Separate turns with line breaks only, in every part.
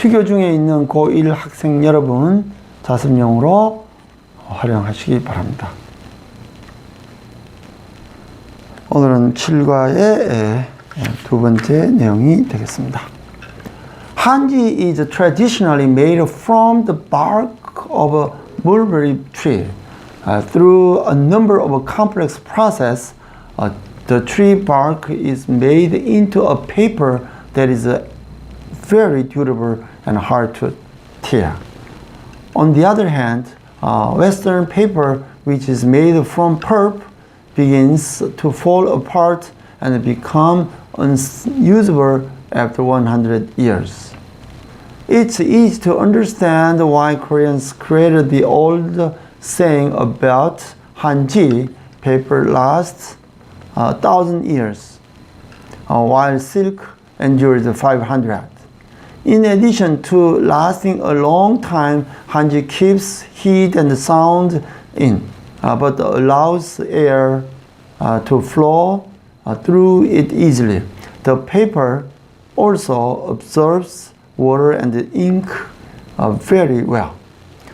휴교 중에 있는 고1 학생 여러분 자습용으로 활용하시기 바랍니다. 오늘은 7과의 두 번째 내용이 되겠습니다. Hanji is traditionally made from the bark of a mulberry tree. Uh, through a number of complex process, uh, the tree bark is made into a paper that is uh, very durable and hard to tear. On the other hand, uh, Western paper, which is made from pulp, begins to fall apart and become unusable after 100 years. It's easy to understand why Koreans created the old saying about Hanji paper lasts a thousand years, uh, while silk endures 500. In addition to lasting a long time, Hanji keeps heat and sound in, uh, but allows air uh, to flow uh, through it easily. The paper also absorbs water and ink uh, very well,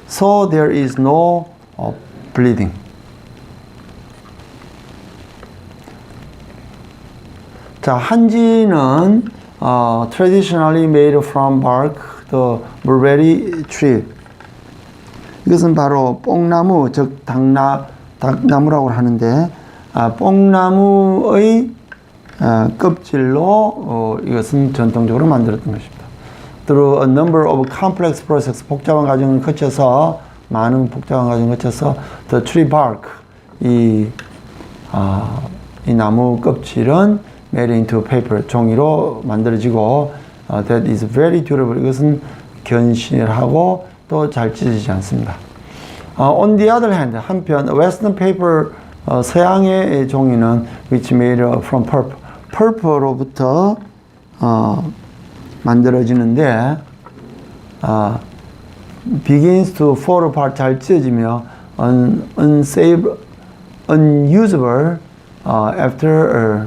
so there is no uh, bleeding. 자, 한지는 어, traditionally made from bark, the mulberry tree. 이것은 바로 뽕나무, 즉 당나, 당나무라고 하는데 아, 뽕나무의 아, 껍질로 어, 이것은 전통적으로 만들었던 것입니다. Through a number of complex process, 복잡한 과정을 거쳐서 많은 복잡한 과정을 거쳐서 the tree bark, 이, 아, 이 나무 껍질은 made into paper, 종이로 만들어지고 어, that is very durable. 이것은 견실하고 또 잘 찢어지지 않습니다. 어, on the other hand, 한편 western paper 어, 서양의 종이는 which made from pulp, pulp로부터 어, 만들어지는데 어, begins to fall apart 잘 찢어지며 un, unsafe, unusable uh, after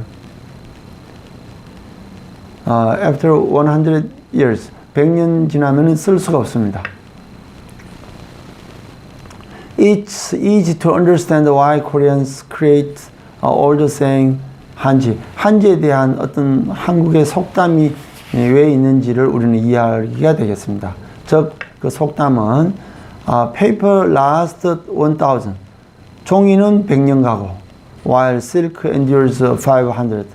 uh, after 100 years 100년 지나면 쓸 수가 없습니다. It's easy to understand why Koreans create uh, old saying 한지. 한지에 대한 어떤 한국의 속담이 왜 있는지를 우리는 이해하기가 되겠습니다. 즉, 그 속담은 uh, paper lasts 1000. 종이는 100년 가고 while silk endures 500.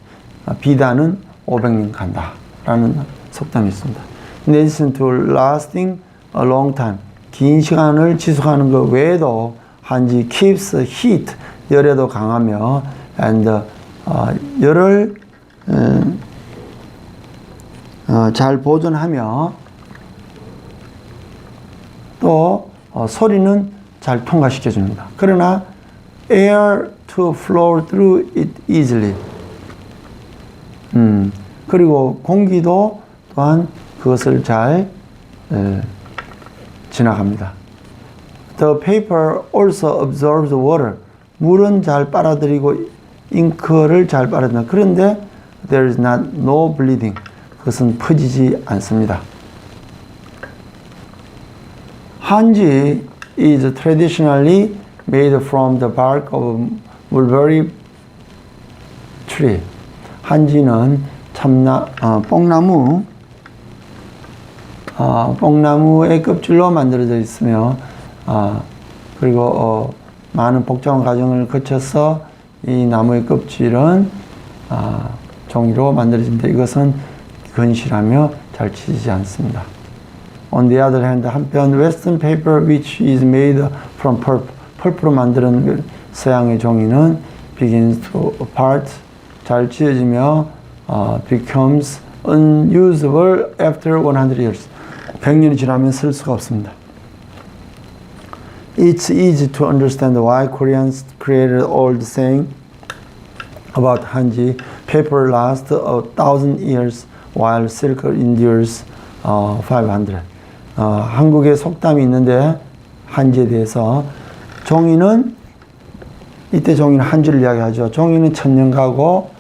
uh, 비단은 500년 간다. 라는 속담이 있습니다. In addition to lasting a long time. 긴 시간을 지속하는 것 외에도 한지 keeps heat 열에도 강하며 and 어, 열을 음, 어, 잘 보존하며 또 어, 소리는 잘 통과시켜 줍니다. 그러나 air to flow through it easily. 음, 그리고 공기도 또한 그것을 잘 에, 지나갑니다. The paper also absorbs water. 물은 잘 빨아들이고 잉크를 잘 빨아들인다. 그런데 there is not no bleeding. 그것은 퍼지지 않습니다. 한지 is traditionally made from the bark of mulberry tree. 한지는 참나 어, 뽕나무 어, 뽕나무의 껍질로 만들어져 있으며 어, 그리고 어, 많은 복잡한 과정을 거쳐서 이 나무의 껍질은 아, 종이로 만들어진다. 이것은 건실하며 잘 치지 않습니다. On the other hand, 한편 western paper which is made from pulp, 펄프로 만드는 그 서양의 종이는 begins to apart, 잘 찢어지며 어, becomes unusable after 100 years. 100년이 지나면 쓸 수가 없습니다. It's easy to understand why Koreans created old saying about Hanji. Paper lasts a thousand years while silk endures uh, 500. 어, 한국에 속담이 있는데 한지에 대해서 종이는 이때 종이는 한지를 이야기하죠. 종이는 천년 가고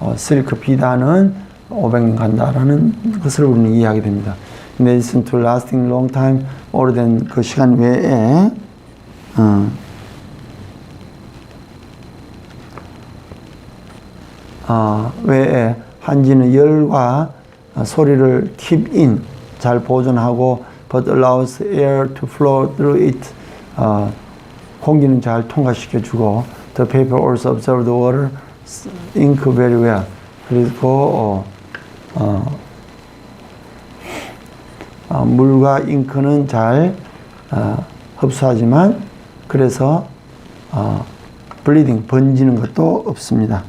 어, 실크 비단은 500년 간다라는 것을 우리는 이해하게 됩니다. medicine to lasting long time 오래된 그 시간 외에 어, 어, 외에 한지는 열과 어, 소리를 keep in 잘 보존하고 but allows air to flow through it 어, 공기는 잘 통과시켜주고 the paper also observe the water ink very well 그리고 어, 어, 어, 물과 잉크는 잘 어, 흡수하지만 그래서 어, 블리딩 번지는 것도 없습니다.